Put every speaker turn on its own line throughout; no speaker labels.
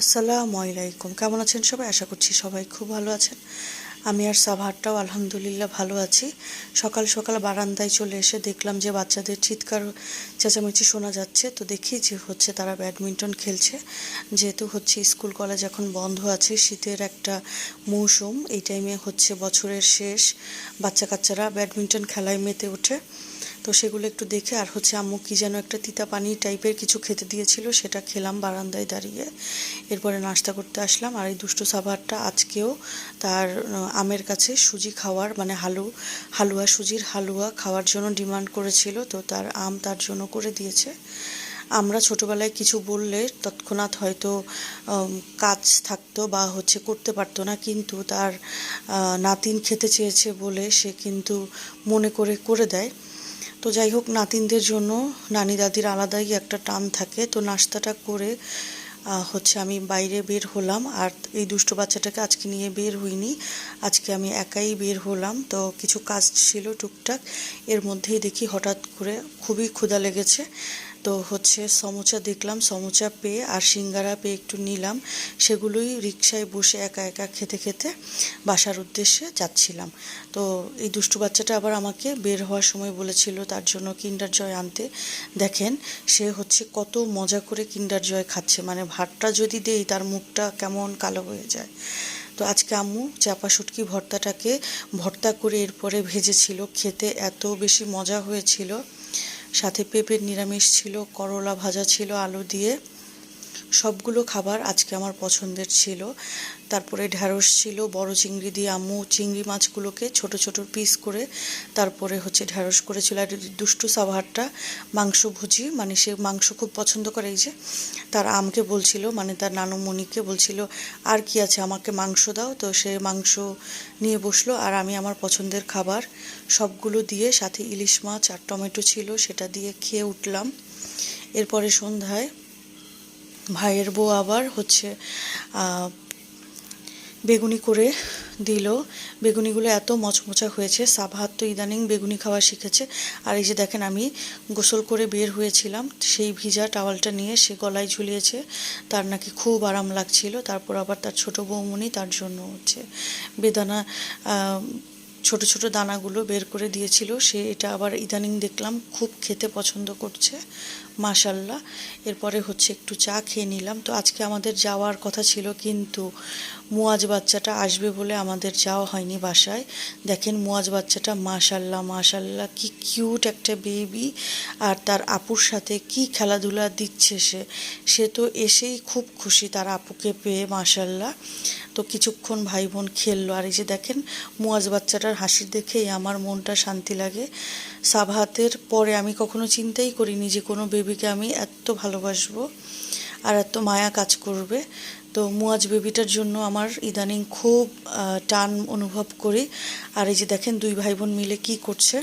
আসসালামু আলাইকুম। কেমন আছেন সবাই? আশা করছি সবাই খুব ভালো আছেন। আমি আর সাভারটাও আলহামদুলিল্লাহ ভালো আছি। সকাল সকাল বারান্দায় চলে এসে দেখলাম যে বাচ্চাদের চিৎকার চেঁচামেচি শোনা যাচ্ছে। তো দেখি যে হচ্ছে তারা ব্যাডমিন্টন খেলছে। যেহেতু হচ্ছে স্কুল কলেজ এখন বন্ধ আছে, শীতের একটা মৌসুম। এই টাইমে হচ্ছে বছরের শেষ। বাচ্চা কাচ্চারা ব্যাডমিন্টন খেলায় মেতে ওঠে। তো সেগুলো একটু দেখে, আর হচ্ছে আম্মু কি যেন একটা তিতা পানি টাইপের কিছু খেতে দিয়েছিল, সেটা খেলাম বারান্দায় দাঁড়িয়ে। এরপরে নাস্তা করতে আসলাম, আর এই দুষ্টু সাভারটা আজকেও তার আমের কাছে সুজি খাওয়ার মানে হালু, হালুয়া সুজির হালুয়া খাওয়ার জন্য ডিমান্ড করেছিল, তো তার আম তার জন্য করে দিয়েছে। আমরা ছোটবেলায় কিছু বললে তৎক্ষণাৎ হয়তো কাজ থাকতো বা হচ্ছে করতে পারতো না, কিন্তু তার নাতিন খেতে চেয়েছে বলে সে কিন্তু মনে করে করে দেয়। তো যাই হোক, নাতিনদের জন্য নানি দাদির আলাদাই একটা টান থাকে। তো নাস্তাটা করে হচ্ছে আমি বাইরে বের হলাম। আর এই দুষ্ট বাচ্চাটাকে আজকে নিয়ে বের হইনি। আজকে আমি একাই বের হলাম। তো কিছু কাজ ছিল টুকটাক। এর মধ্যেই দেখি হঠাৎ করে খুবই ক্ষুধা লেগেছে। তো হচ্ছে সমোচা দেখলাম, সমোচা পেয়ে আর সিঙ্গারা পেয়ে একটু নিলাম। সেগুলোই রিক্সায় বসে একা একা খেতে খেতে বাসার উদ্দেশ্যে যাচ্ছিলাম। তো এই দুষ্টু বাচ্চাটা আবার আমাকে বের হওয়ার সময় বলেছিল তার জন্য কিন্ডার জয় আনতে। দেখেন, সে হচ্ছে কত মজা করে কিন্ডার জয় খাচ্ছে। মানে ভাতটা যদি দেই, তার মুখটা কেমন কালো হয়ে যায়। তো আজকে আম্মু চাপা শুটকি ভর্তাটাকে ভর্তা করে এরপরে ভেজেছিল। খেতে এত বেশি মজা হয়েছিল। সাথে পেঁপের নিরামিষ ছিল করলা ভাজা ছিল আলু দিয়ে। সবগুলো খাবার আজকে আমার পছন্দের ছিল। তারপরে ঢ্যাঁড়স ছিল, বড় চিংড়ি দিয়ে আম্মু চিংড়ি মাছগুলোকে ছোট ছোট পিস করে তারপরে হচ্ছে ঢ্যাঁড়স করেছিল। আর দুষ্টু সাভারটা মাংস ভুজি মানে সে মাংস খুব পছন্দ করে এই যে, তার আমকে বলছিল মানে তার নানুমণিকে বলছিল, আর কি আছে, আমাকে মাংস দাও। তো সে মাংস নিয়ে বসল। আর আমি আমার পছন্দের খাবার সবগুলো দিয়ে সাথে ইলিশ মাছ আর টমেটো ছিল, সেটা দিয়ে খেয়ে উঠলাম। এরপরে সন্ধ্যায় ভাইয়ের বউ আবার হচ্ছে বেগুনি করে দিল। বেগুনিগুলো এত মচমচা হয়েছে সাভাত তো ইদানিং বেগুনি খাওয়া শিখেছে। আর এই যে দেখেন আমি গোসল করে বের হয়েছিলাম, সেই ভিজা টাওয়ালটা নিয়ে সে গলায় ঝুলিয়েছে। তার নাকি খুব আরাম লাগছিল, তারপর আবার তার ছোট বৌমনি তার জন্য হচ্ছে বেদানা ছোট ছোট দানাগুলো বের করে দিয়েছিল। সে এটা আবার ইদানিং দেখলাম খুব খেতে পছন্দ করছে, মাশাল্লাহ। এরপরে হচ্ছে একটু চা খেয়ে নিলাম। তো আজকে আমাদের যাওয়ার কথা ছিল কিন্তু মুয়াজ বাচ্চাটা আসবে বলে আমাদের যাওয়া হয়নি বাসায়। দেখেন মুয়াজ বাচ্চাটা, মাশাল্লাহ মাশাল্লাহ, কি কিউট একটা বেবি আর তার আপুর সাথে কি খেলাধুলা দিচ্ছে সে। সে তো এসেই খুব খুশি তার আপুকে পেয়ে, মাশাল্লাহ। তো কিছুক্ষণ ভাই বোন খেললো। আর এই যে দেখেন মুয়াজ বাচ্চাটার হাসি দেখেই আমার মনটা শান্তি লাগে। সাভাতের পরে আমি কখনো চিন্তাই করিনি যে কোনো বেবিকে আমি এত ভালোবাসবো আর এত মায়া কাজ করবে। তো মুয়াজ বেবিটার জন্য আমার ইদানিং খুব টান অনুভব করি। আর এই যে দেখেন দুই ভাই বোন মিলে কি করছে।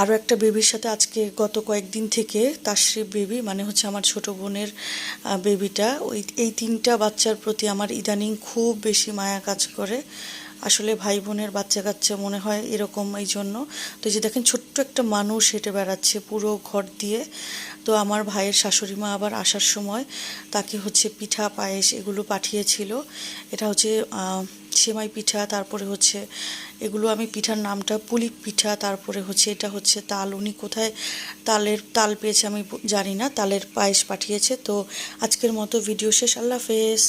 আরও একটা বেবির সাথে আজকে গত কয়েকদিন থেকে তাশ্রী বেবি মানে হচ্ছে আমার ছোট বোনের বেবিটা, ওই, এই তিনটা বাচ্চার প্রতি আমার ইদানিং খুব বেশি মায়া কাজ করে। আসলে ভাই বোনের বাচ্চা কাচ্চা মনে হয় এরকম এই জন্য। তো যে দেখেন, ছোট্ট একটা মানুষ হেঁটে বেড়াচ্ছে পুরো ঘর দিয়ে। তো আমার ভাইয়ের শাশুড়ি মা আবার আসার সময় তাকে হচ্ছে পিঠা, পায়েস এগুলো পাঠিয়েছিল। এটা হচ্ছে সেমাই পিঠা, তারপরে হচ্ছে এগুলো আমি পিঠার নামটা পুলি পিঠা, তারপরে হচ্ছে এটা হচ্ছে তাল। উনি কোথায় তালের, তাল পেয়েছে আমি জানি না, তালের পায়েস পাঠিয়েছে। তো আজকের মতো ভিডিও শেষ। আল্লাহ হাফেজ।